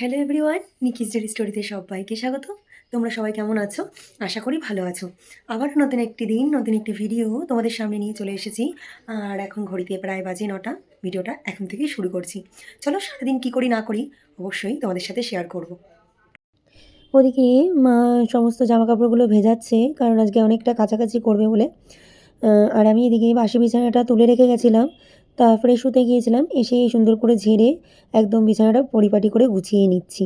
Hello everyone নিকিস daily স্টোরিতে সবাইকে স্বাগত। তোমরা সবাই কেমন আছো? আশা করি ভালো আছো। আবার নতুন একটি দিন, নতুন একটি ভিডিও তোমাদের সামনে নিয়ে চলে এসেছি। আর এখন ঘড়িতে প্রায় বাজে নটা, ভিডিওটা এখন থেকেই শুরু করছি। চলো সারাদিন কী করি না করি, অবশ্যই তোমাদের সাথে শেয়ার করব। ওদিকে, মা সমস্ত জামা কাপড়গুলো ভেজাচ্ছে, কারণ আজকে অনেকটা কাছাকাছি করবে বলে। আর আমি এদিকে বাসি বিছানাটা তুলে রেখে গেছিলাম। তা ফ্রেশ হতে গিয়েছিলাম এসে সুন্দর করে ঝেড়ে একদম বিছানাটা পরিপাটি করে গুছিয়ে নিচ্ছি।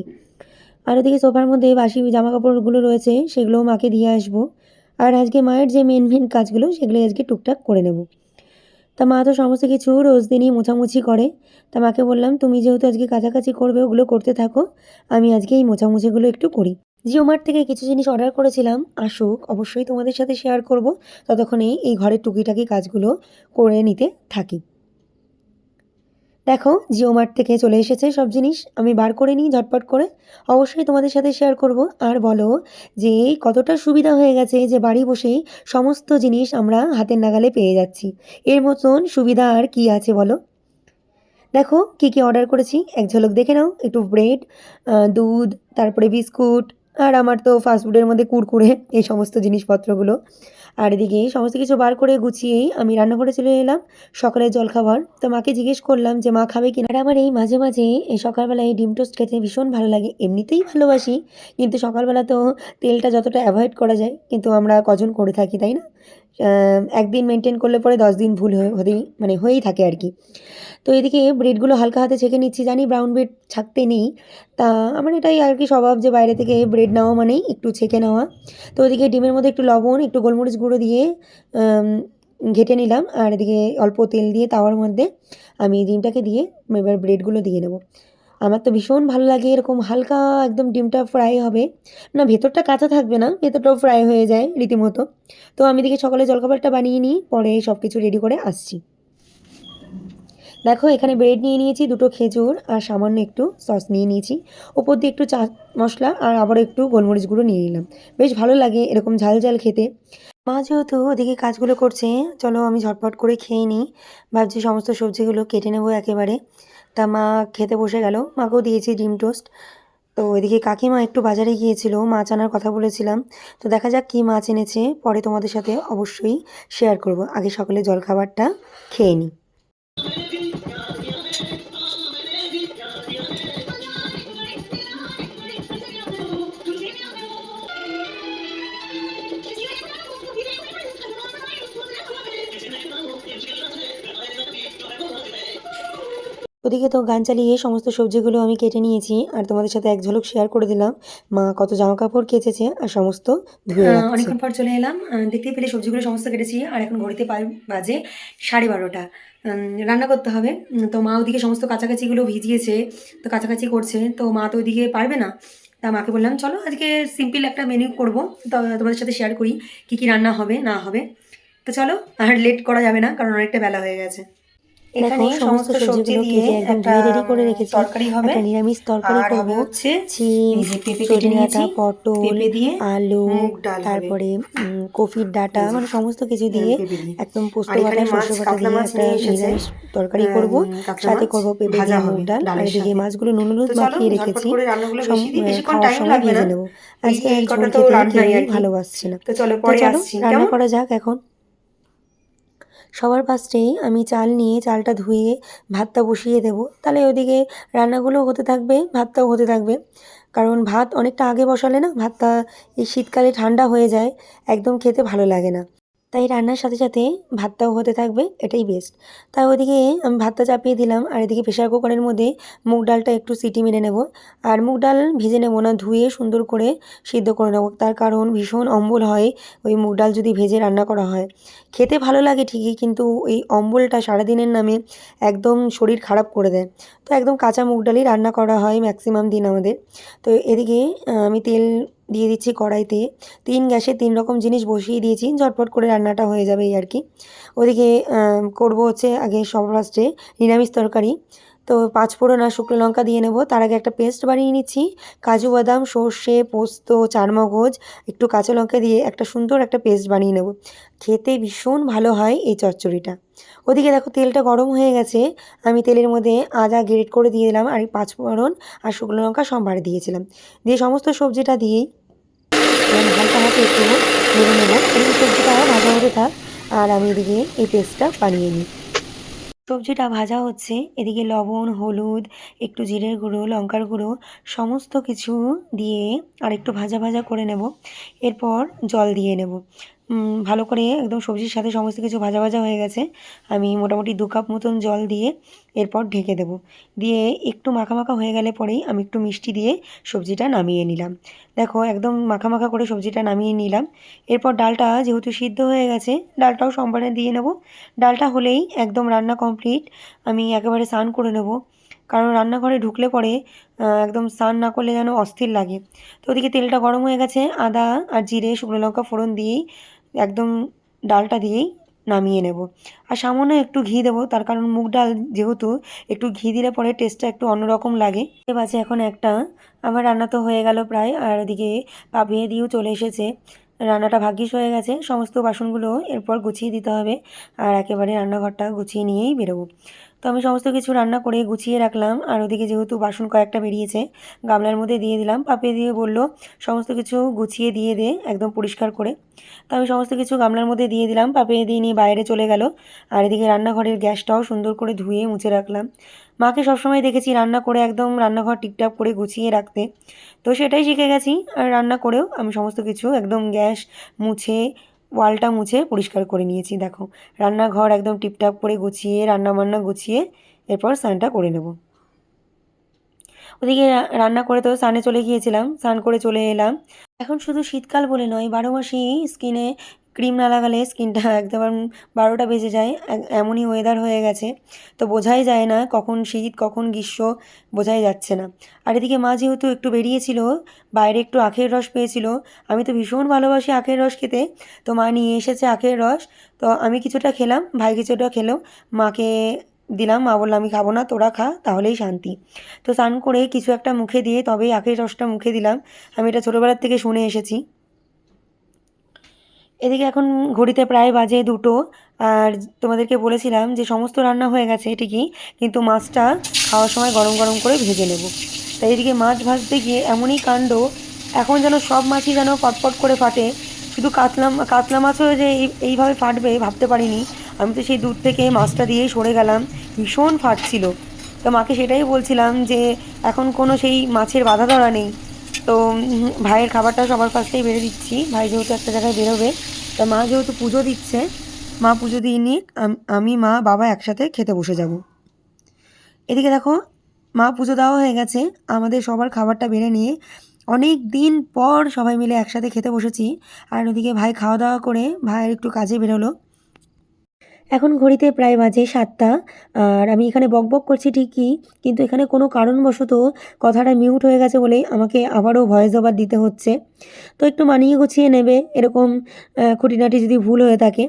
আর ওদিকে সোফার মধ্যে বাসি জামা কাপড়গুলো রয়েছে, সেগুলোও মাকে দিয়ে আসব। আর আজকে মায়ের যে মেন মেন কাজগুলো সেগুলো আজকে টুকটাক করে নেব। তা মা তো সমস্ত কিছু রোজ দিনই মোছামুছি করে। তা মাকে বললাম, তুমি যেহেতু আজকে কাছাকাছি করবে, ওগুলো করতে থাকো। আমি আজকে এই মোছামুছিগুলো একটু করি। জিও মার্ট থেকে কিছু জিনিস অর্ডার করেছিলাম, আসুক, অবশ্যই তোমাদের সাথে শেয়ার করব। ততক্ষণে এই ঘরের টুকিটাকি কাজগুলো করে নিতে থাকি। দেখো, জিও মার্ট থেকে চলে এসেছে সব জিনিস। আমি বার করে নিই ঝটপট করে। অবশ্যই তোমাদের সাথে শেয়ার করব। আর বলো যে, কতটা সুবিধা হয়ে গেছে যে, বাড়ি বসেই সমস্ত জিনিস আমরা হাতের নাগালে পেয়ে যাচ্ছি। এর মতন সুবিধা আর কি আছে বলো? দেখো, কী কী অর্ডার করেছি? এক ঝলক দেখে নাও। একটু ব্রেড দুধ, তারপরে বিস্কুট আর আমার তো ফাস্টফুডের মধ্যে কুরকুরে, এই সমস্ত জিনিসপত্রগুলো। আর এদিকে সমস্ত কিছু বার করে গুছিয়েই আমি রান্নাঘরে চলে এলাম, সকালের জলখাবার। তো মাকে জিজ্ঞেস করলাম যে, মা খাবে কিনা? আর আমার এই মাঝে মাঝে এই সকালবেলা এই ডিম টোস্ট খেতে ভীষণ ভালো লাগে। এমনিতেই ভালোবাসি, কিন্তু সকালবেলা তো তেলটা যতটা অ্যাভয়েড করা যায়, কিন্তু আমরা কজন করে থাকি, তাই না? একদিন মেনটেন করলে পরে দশ দিন ভুল হয়ে মানে হয়েই থাকে আর কি। তো এদিকে ব্রেডগুলো হালকা হাতে ছেঁকে নিচ্ছি, জানি ব্রাউন ব্রেড ছাকতে নেই। তা আমার এটাই আর কি স্বভাব যে বাইরে থেকে ব্রেড নেওয়া মানেই একটু ছেঁকে নেওয়া। তো ওদিকে ডিমের মধ্যে একটু লবণ, একটু গোলমরিচ গুঁড়ো দিয়ে ঘেটে নিলাম। আর এদিকে অল্প তেল দিয়ে তাওয়ার মধ্যে আমি ডিমটাকে দিয়ে এবার ব্রেডগুলো দিয়ে নেব। আমার তো ভীষণ ভালো লাগে এরকম হালকা একদম ডিমটা ফ্রাই হবে। না, ভেতরটা কাঁচা থাকবে না, ভেতরটাও ফ্রাই হয়ে যায় রীতিমতো। তো আমি দেখি সকালে জলখাবারটা বানিয়ে নিই, পরে সব কিছু রেডি করে আসছি। দেখো, এখানে ব্রেড নিয়ে নিয়েছি, দুটো খেজুর আর সামান্য একটু সস নিয়ে নিয়েছি। ওপর দিয়ে একটু চা মশলা আর আবার একটু গোলমরিচ গুঁড়ো নিয়ে নিলাম। বেশ ভালো লাগে এরকম ঝাল ঝাল খেতে। মা যেহেতু ওদিকে কাজগুলো করছে, চলো আমি ঝটপট করে খেয়ে নিই। ভাবছি সমস্ত সবজিগুলো কেটে নেব একেবারে। তা মা খেতে বসে গেল। মাকেও দিয়েছি ডিম টোস্ট। তো এদিকে কাকিমা একটু বাজারে গিয়েছিল, মাছ আনার কথা বলেছিলাম। তো দেখা যাক কী মাছ এনেছে, পরে তোমাদের সাথে অবশ্যই শেয়ার করব। আগে সকালে জলখাবারটা খেয়ে নিই। ওদিকে তো গান চালিয়ে সমস্ত সবজিগুলো আমি কেটে নিয়েছি আর তোমাদের সাথে এক ঝলক শেয়ার করে দিলাম। মা কত জামা কাপড় কেচেছে আর সমস্ত ধুয়ে অনেকক্ষণ পর চলে এলাম। আহ, দেখতেই পেলে সবজিগুলো সমস্ত কেটেছি আর এখন ঘড়িতে বাজে সাড়ে বারোটা। রান্না করতে হবে। তো মা ওদিকে সমস্ত কাছাকাছিগুলো ভিজিয়েছে তো কাছাকাছি করছে তো মা তো ওদিকে পারবে না। তা মাকে বললাম চলো আজকে সিম্পল একটা মেনু করব। তো তোমাদের সাথে শেয়ার করি কি কি রান্না হবে না হবে। তো চলো আর লেট করা যাবে না কারণ অনেকটা বেলা হয়ে গেছে। দেখো সমস্ত সবজিগুলো কেটে একদম ধুয়ে রেডি করে রেখেছি। তরকারি হবে। একটা নিরামিষ তরকারি করব। হচ্ছে কেটে সজনে নিয়েছি, ডাঁটা পটল দিয়ে আলু তারপরে কফির ডাঁটা মানে সমস্ত কিছু দিয়ে একদম পোস্ত বাটা সরষে বাটা দিয়ে একটা নিরামিষ তরকারি করব। সাথে করব পেঁপে ভাজা দিয়ে মুগ ডাল। আর এদিকে মাছগুলো নুন হলুদ মাখিয়ে রেখেছি। আহ, খাওয়ার টাইম সময় লাগবে ভেজে না। নেব আজকে ঝোল তো খেতে ভালোবাসছে না। তো চলো পরে আসছি। রান্না কেমন? করা যাক এখন। সবার ফার্স্টেই আমি চাল নিয়ে চালটা ধুয়ে ভাতটা বসিয়ে দেব। তাহলে ওদিকে রান্নাগুলো হতে থাকবে, ভাতটাও হতে থাকবে। কারণ ভাত অনেকটা আগে বসালে না, ভাতটা এই শীতকালে ঠান্ডা হয়ে যায়, একদম খেতে ভালো লাগে না। তাই রান্নার সাথে সাথে ভাতটাও হতে থাকবে, এটাই বেস্ট তাই ওদিকে আমি ভাতটা চাপিয়ে দিলাম, আর এদিকে প্রেশার কুকারের মধ্যে মুগ ডালটা একটু সিটি মেরে নেব। আর মুগ ডাল ভেজে নেব না, ধুয়ে সুন্দর করে সিদ্ধ করে নেব। তার কারণ ভীষণ অম্বল হয়, ওই মুগ ডাল যদি ভেজে রান্না করা হয়। খেতে ভালো লাগে ঠিকই, কিন্তু এই অম্বলটা সারাদিনের নামে একদম শরীর খারাপ করে দেয়। তো একদম কাঁচা মুগ ডালই রান্না করা হয় ম্যাক্সিমাম দিন আমাদের। তো এদিকে আমি তেল দিয়ে দিচ্ছি কড়াইতে। তিন গ্যাসে তিন রকম জিনিস বসিয়ে দিয়েছি, ঝটপট করে রান্নাটা হয়ে যাবে আর কি। ওদিকে করব হচ্ছে আগে সব ফার্স্টে নিরামিষ তরকারি। তো পাঁচ ফোড়ন আর শুকনো লঙ্কা দিয়ে নেব। তার আগে একটা পেস্ট বানিয়ে নিচ্ছি। কাজু বাদাম, সর্ষে, পোস্ত, চারমগজ, একটু কাঁচা লঙ্কা দিয়ে একটা সুন্দর একটা পেস্ট বানিয়ে নেব। খেতে ভীষণ ভালো হয় এই চচ্চড়িটা। ওদিকে দেখো তেলটা গরম হয়ে গেছে। আমি তেলের মধ্যে আদা গ্রেট করে দিয়ে দিলাম আর এই পাঁচ ফোড়ন আর শুকনো লঙ্কা সম্বার দিয়েছিলাম। দিয়ে সমস্ত সবজিটা দিয়েই হালকা হাতে একটু ভেজে নেব। এবং সবজিটা ভাজা হতে থাক, আর আমি এদিকে এই পেস্টটা বানিয়ে নিই। সবজিটা ভাজা হচ্ছে, এদিকে লবণ, হলুদ, একটু জিরের গুঁড়ো, লঙ্কার গুঁড়ো, সমস্ত কিছু দিয়ে আর একটু ভাজা ভাজা করে নেব। এরপর জল দিয়ে নেব। ভালো করে একদম সবজির সাথে সমস্ত কিছু ভাজা ভাজা হয়ে গেছে। আমি মোটামুটি দু কাপ মতন জল দিয়ে এরপর ঢেকে দেব। দিয়ে একটু মাখা মাখা হয়ে গেলে পরেই আমি একটু মিষ্টি দিয়ে সবজিটা নামিয়ে নিলাম। দেখো, একদম মাখা মাখা করে সবজিটা নামিয়ে নিলাম। এরপর ডালটা যেহেতু সিদ্ধ হয়ে গেছে, ডালটাও সম্বারে দিয়ে নেব। ডালটা হলেই একদম রান্না কমপ্লিট, আমি একেবারে স্নান করে নেব। কারণ রান্নাঘরে ঢুকলে পরে একদম স্নান না করলে যেন অস্থির লাগে। তো ওদিকে তেলটা গরম হয়ে গেছে, আদা আর জিরে, শুকনো লঙ্কা ফোড়ন দিয়েই একদম ডালটা দিয়েই নামিয়ে নেব। আর সামান্য একটু ঘি দেবো, তার কারণ মুগ ডাল যেহেতু একটু ঘি দিলে পরে টেস্টটা একটু অন্যরকম লাগে। এ বাজে এখন একটা, আমার রান্না তো হয়ে গেল প্রায়, আর ওদিকে পাপিয়ে দিয়েও চলে এসেছে। রান্নাটা ভাগ্যিস হয়ে গেছে। সমস্ত বাসনগুলো এরপর গুছিয়ে দিতে হবে আর একেবারে রান্নাঘরটা গুছিয়ে নিয়েই বেরোবো। তো আমি সমস্ত কিছু রান্না করে গুছিয়ে রাখলাম আর ওদিকে যেহেতু বাসন কয়েকটা বেরিয়েছে, গামলার মধ্যে দিয়ে দিলাম। পাপিয়ে দিয়ে বলল, সমস্ত কিছু গুছিয়ে দিয়ে দে, একদম পরিষ্কার করে। তো আমি সমস্ত কিছু গামলার মধ্যে দিয়ে দিলাম। পাপিয়ে দিয়ে নিয়ে বাইরে চলে গেল। আর এদিকে রান্নাঘরের গ্যাসটাও সুন্দর করে ধুয়ে মুছে রাখলাম। মাকে সবসময় দেখেছি রান্না করে একদম রান্নাঘর টিপটাপ করে গুছিয়ে রাখতে। তো সেটাই শিখে গেছি, আর রান্না করেও আমি সমস্ত কিছু একদম গ্যাস মুছে, ওয়ালটা মুছে পরিষ্কার করে নিয়েছি, দেখো। রান্নাঘর একদম টিপটাপ করে গুছিয়ে রান্না বান্না গুছিয়ে এরপর স্নানটা করে নেব। ওদিকে রান্না করে তো স্নানে চলে গিয়েছিলাম, স্নান করে চলে এলাম। এখন শুধু শীতকাল বলে নয়, বারো মাসেই স্কিনে ক্রিম না লাগালে স্কিনটা একদম বারোটা বেজে যায় এমনই ওয়েদার হয়ে গেছে। তো বোঝাই যায় না কখন শীত, কখন গ্রীষ্ম, বোঝাই যাচ্ছে না। আর এদিকে মা যেহেতু একটু বেরিয়েছিল, বাইরে একটু আখের রস পেয়েছিল, আমি তো ভীষণ ভালোবাসি আখের রস খেতে। তো মা নিয়ে এসেছে আখের রস, তো আমি কিছুটা খেলাম, ভাই কিছুটা খেলো, মাকে দিলাম, মা বলল, আমি খাব না, তোরা খা, তাহলেই শান্তি। তো স্নান করে কিছু একটা মুখে দিয়ে তবেই আখের রসটা মুখে দিলাম। আমি এটা ছোটোবেলার থেকে শুনে এসেছি। এদিকে এখন ঘড়িতে প্রায় বাজে দুটো, আর তোমাদেরকে বলেছিলাম যে সমস্ত রান্না হয়ে গেছে ঠিকই, কিন্তু মাছটা খাওয়ার সময় গরম গরম করে ভেজে নেব। তাই এদিকে মাছ ভাজতে গিয়ে এমনই কাণ্ড, এখন যেন সব মাছই যেন পটপট করে ফাটে। শুধু কাতলা কাতলা মাছও যে এই- এইভাবে ফাটবে ভাবতে পারিনি। আমি তো সেই দূর থেকে মাছটা দিয়েই সরে গেলাম, ভীষণ ফাটছিল। তো মাকে সেটাই বলছিলাম যে এখন কোনো সেই মাছের বাধা ধরা নেই। তো ভাইয়ের খাবারটা সবার ফার্স্টেই বেড়ে দিচ্ছি। ভাই যেহেতু একটা জায়গায় বেরোবে, তা মা যেহেতু পুজো দিচ্ছে, মা পুজো দিয়ে আম- আমি মা, বাবা একসাথে খেতে বসে যাব। এদিকে দেখো, মা পুজো দেওয়া হয়ে গেছে, আমাদের সবার খাবারটা বেড়ে নিয়ে অনেক দিন পর সবাই মিলে একসাথে খেতে বসেছি। আর ওদিকে ভাই খাওয়া দাওয়া করে ভাইয়ের একটু কাজে বেরোলো। এখন ঘড়িতে প্রায় বাজে সাতটা, আর আমি এখানে বকবক করছি ঠিকই, কিন্তু এখানে কোনো কারণবশত কথাটা মিউট হয়ে গেছে বলেই আমাকে আবারও ভয়েস ওভার দিতে হচ্ছে। তো একটু মানিয়ে গুছিয়ে নেবে, এরকম খুঁটিনাটি যদি ভুল হয়ে থাকে।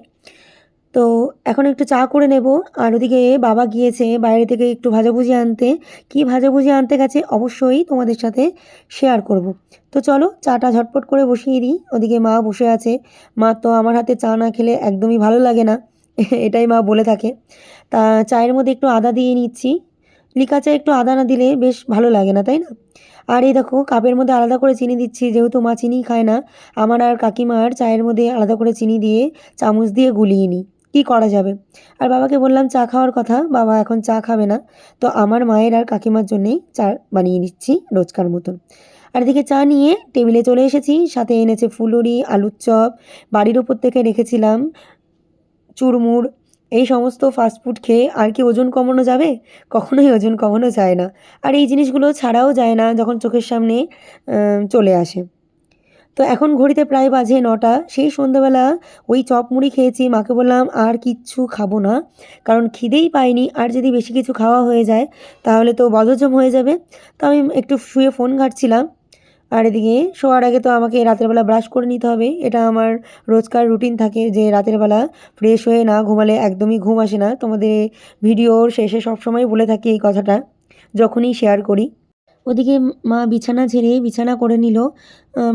তো এখন একটু চা করে নেব, আর ওদিকে বাবা গিয়েছে বাইরে থেকে একটু ভাজাভুজি আনতে। কি ভাজাভুজি আনতে গেছে অবশ্যই তোমাদের সাথে শেয়ার করব। তো চলো চাটা ঝটপট করে বসিয়ে দিই, ওদিকে মা বসে আছে। মা তো আমার হাতে চা না খেলে একদমই ভালো লাগে না। এটাই মা বলে থাকে। তা চায়ের মধ্যে একটু আদা দিয়ে নিচ্ছি। লিকা চা একটু আদা না দিলে বেশ ভালো লাগে না, তাই না? আর এই দেখো, কাপের মধ্যে আলাদা করে চিনি দিচ্ছি, যেহেতু মা চিনি খায় না। আমার আর কাকিমার চায়ের মধ্যে আলাদা করে চিনি দিয়ে চামচ দিয়ে গুলিয়ে নিই। কী করা যাবে? আর বাবাকে বললাম চা খাওয়ার কথা, বাবা এখন চা খাবে না। তো আমার মায়ের আর কাকিমার জন্যেই চা বানিয়ে নিচ্ছি রোজকার মতন। আর এদিকে চা নিয়ে টেবিলে চলে এসেছি, সাথে এনেছে ফুলুরি, আলুর চপ, বাড়ির ওপর থেকে রেখেছিলাম চুরমুর, এই সমস্ত ফাস্টফুড খেয়ে আর কি ওজন কমানো যাবে? কখনোই ওজন কমানো যায় না। আর এই জিনিসগুলো ছাড়াও যায় না যখন চোখের সামনে চলে আসে। তো এখন ঘড়িতে প্রায় বাজে নটা, সেই সন্ধ্যাবেলা ওই চপ মুড়ি খেয়েছি, মাকে বললাম আর কিচ্ছু খাব না, কারণ খিদেই পাইনি, আর যদি বেশি কিছু খাওয়া হয়ে যায়, তাহলে তো বদহজম হয়ে যাবে। তো আমি একটু শুয়ে ফোন ঘাঁটছিলাম আর এদিকে শোয়ার আগে তো আমাকে রাতের বেলা ব্রাশ করে নিতে হবে। এটা আমার রোজকার রুটিন থাকে যে রাতের বেলা ফ্রেশ হয়ে না ঘুমালে একদমই ঘুম আসে না। তোমাদের ভিডিওর শেষে সবসময় বলে থাকি এই কথাটা, যখনই শেয়ার করি। ওদিকে মা বিছানা ছেড়ে বিছানা করে নিল।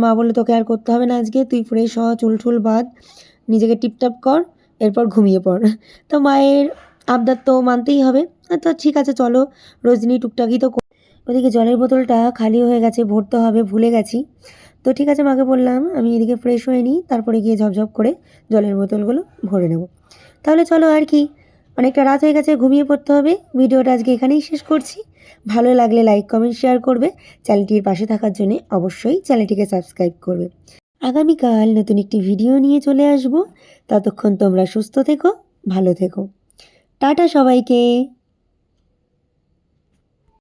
মা বলল, তোকে আর করতে হবে না আজকে, তুই ফ্রেশ হ, চুল টুল বাঁধ, নিজেকে টিপটাপ কর, এরপর ঘুমিয়ে পড়। তো মায়ের আবদার তো মানতেই হবে। তো ঠিক আছে, চলো রোজনি টুকটাকি তো ওদিকে জলের বোতলটা খালি হয়ে গেছে, ভরতে হবে, ভুলে গেছি। তো ঠিক আছে, মাকে বললাম, আমি এদিকে ফ্রেশ হয়ে নিই তারপরে গিয়ে ঝপঝপ করে জলের বোতলগুলো ভরে নেব। তাহলে চলো আর কি, অনেকটা রাত হয়ে গেছে, ঘুমিয়ে পড়তে হবে। ভিডিওটা আজকে এখানেই শেষ করছি। ভালো লাগলে লাইক কমেন্ট শেয়ার করবে। চ্যানেলটির পাশে থাকার জন্য অবশ্যই চ্যানেলটিকে সাবস্ক্রাইব করবে। আগামীকাল নতুন একটি ভিডিও নিয়ে চলে আসব। ততক্ষণ তোমরা সুস্থ থেকো, ভালো থেকো। টাটা সবাইকে।